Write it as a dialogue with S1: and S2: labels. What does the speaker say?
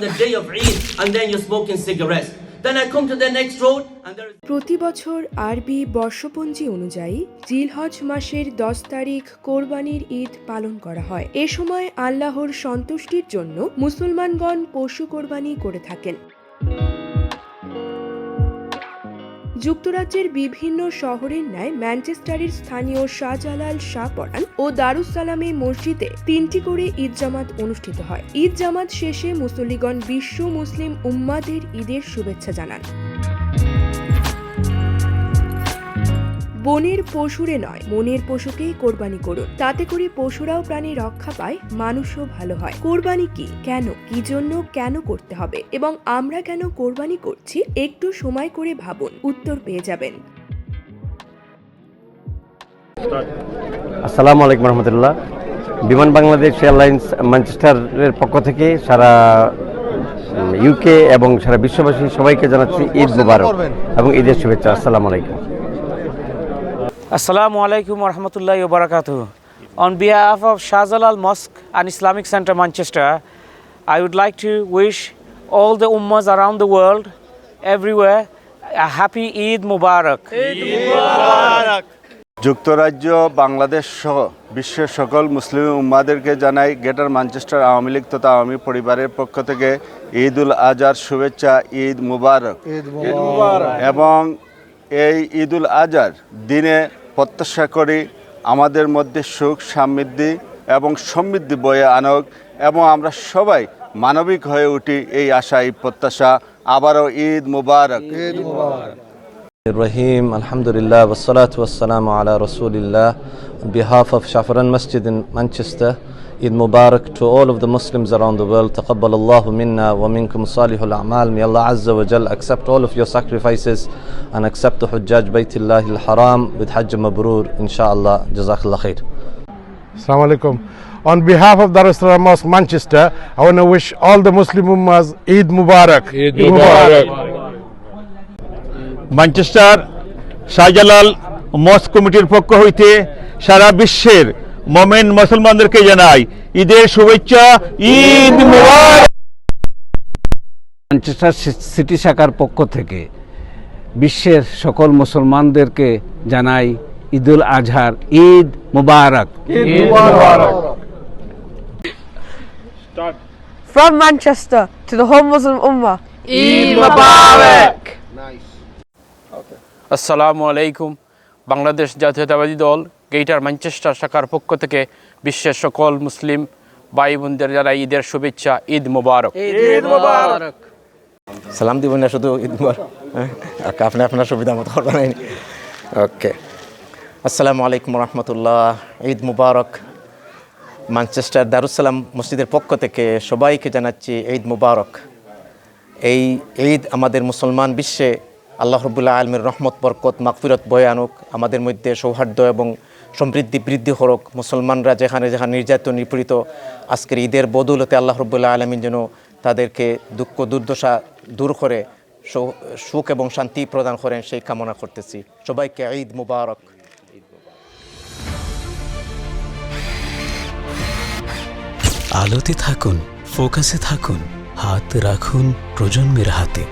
S1: the day of Eid, and then you're smoking cigarettes. Then I come to the next road, and there is
S2: প্রতি বছর আরবি বর্ষপঞ্জি অনুযায়ী জিলহজ মাসের দশ তারিখ কোরবানির ঈদ পালন করা হয় এ সময় আল্লাহর সন্তুষ্টির জন্য মুসলমানগণ পশু কোরবানি করে থাকেন যুক্তরাজ্যের বিভিন্ন শহরের ন্যায় ম্যানচেস্টারের স্থানীয় শাহজালাল শাহ পরান ও দারুসালামে মসজিদে তিনটি করে ঈদ জামাত অনুষ্ঠিত হয়। ঈদ জামাত শেষে মুসল্লিগণ বিশ্ব মুসলিম উম্মাদের ঈদের শুভেচ্ছা জানান। বনের পশুরে নয় মনের পশুকেই কোরবানি করুন। তাতে করে পশুরাও প্রাণী রক্ষা পায় মানুষও ভালো হয়। কোরবানি কি? কেন? কি জন্য কেন করতে হবে? এবং আমরা কেন কোরবানি করছি? একটু সময় করে ভাবুন। উত্তর পেয়ে যাবেন।
S3: আসসালামু আলাইকুম রহমতুল্লাহ। বিমান বাংলাদেশ এয়ারলাইন্স ম্যানচেস্টারের পক্ষ থেকে সারা ইউকে এবং সারা বিশ্ববাসী সবাইকে জানাচ্ছি ঈদ মুবারক এবং ঈদের শুভেচ্ছা। আসসালামু আলাইকুম।
S4: আসসালামু আলাইকুম রহমতুল্লাহ বারাকাতু on behalf of Shahjalal mosque and Islamic centre Manchester I would like to wish all the উম্মাজ around the world everywhere happy Eid মুবারক
S5: যুক্তরাজ্য বাংলাদেশ সহ বিশ্বের সকল মুসলিম উম্মাদেরকে জানাই গ্রেটার ম্যানচেস্টার আওয়ামী লীগ তথা আওয়ামী পরিবারের পক্ষ থেকে ঈদ উল আজহার শুভেচ্ছা ঈদ মুবারক। এবং এই ঈদুল আজহার দিনে প্রত্যাশা করি আমাদের মধ্যে সুখ, সমৃদ্ধি এবং সমৃদ্ধি বয়ে আনক এবং আমরা সবাই মানবিক হয়ে উঠি এই আশা, এই প্রত্যাশা। আবারও ঈদ মুবারক।
S6: Rahim, Alhamdulillah, wassalatu wassalamu ala Rasulillah. On behalf of Shafran Masjid in Manchester, Eid Mubarak to all of the Muslims around the world. Taqabbal Allahu minna wa minkum salihul a'mal. May Allah Azza wa Jal accept all of your sacrifices and accept the Hujjaj Baytullah al-Haram with Hajj Mabrur, inshallah. Jazakallah khair.
S7: Assalamu alaikum. On behalf of Darussalam Mosque, Manchester, I want to wish all the Muslim Ummas Eid Mubarak. Eid Mubarak.
S8: Manchester Shahjalal mosque কমিটির পক্ষ হইতে সারা বিশ্বের মোমেন মুসলমানদেরকে জানাই ঈদের শুভেচ্ছা ঈদ মুবারক।
S9: Manchester city শাখার পক্ষ থেকে বিশ্বের সকল মুসলমানদেরকে জানাই ঈদুল আজহার ঈদ মুবারক।
S10: From Manchester to the whole Muslim Ummah.
S4: আসসালামু আলাইকুম। বাংলাদেশ জাতীয়তাবাদী দল গেইটার ম্যানচেস্টার শাখার পক্ষ থেকে বিশ্বের সকল মুসলিম ভাই বোনদের যারা ঈদের শুভেচ্ছা ঈদ মুবারক।
S11: সালাম দিব না শুধু ঈদ মুবারক। ওকে আপনি আপনার সুবিধা মতো করবেন। ওকে। আসসালামু আলাইকুম রহমতুল্লাহ। ঈদ মুবারক। ম্যানচেস্টার দারুসালাম মসজিদের পক্ষ থেকে সবাইকে জানাচ্ছি ঈদ মুবারক। এই ঈদ আমাদের মুসলমান বিশ্বে আল্লাহ রবুল্লাহ আলমের রহমত, বরকত মাকফিরত বয়ে আনুক। আমাদের মধ্যে সৌহার্দ্য এবং সমৃদ্ধি, বৃদ্ধি হোক। মুসলমানরা যেখানে যেখানে নির্যাতন, নিপীড়িত, আজকের ঈদের বদৌলতে আল্লাহ রবুল্লাহ আলমিন যেন তাদেরকে দুঃখ, দুর্দশা দূর করে সুখ এবং শান্তি প্রদান করেন সেই কামনা করতেছি। সবাইকে ঈদ মুবারক।
S12: আলোতে থাকুন, ফোকাসে থাকুন, হাত রাখুন প্রজন্মের হাতে।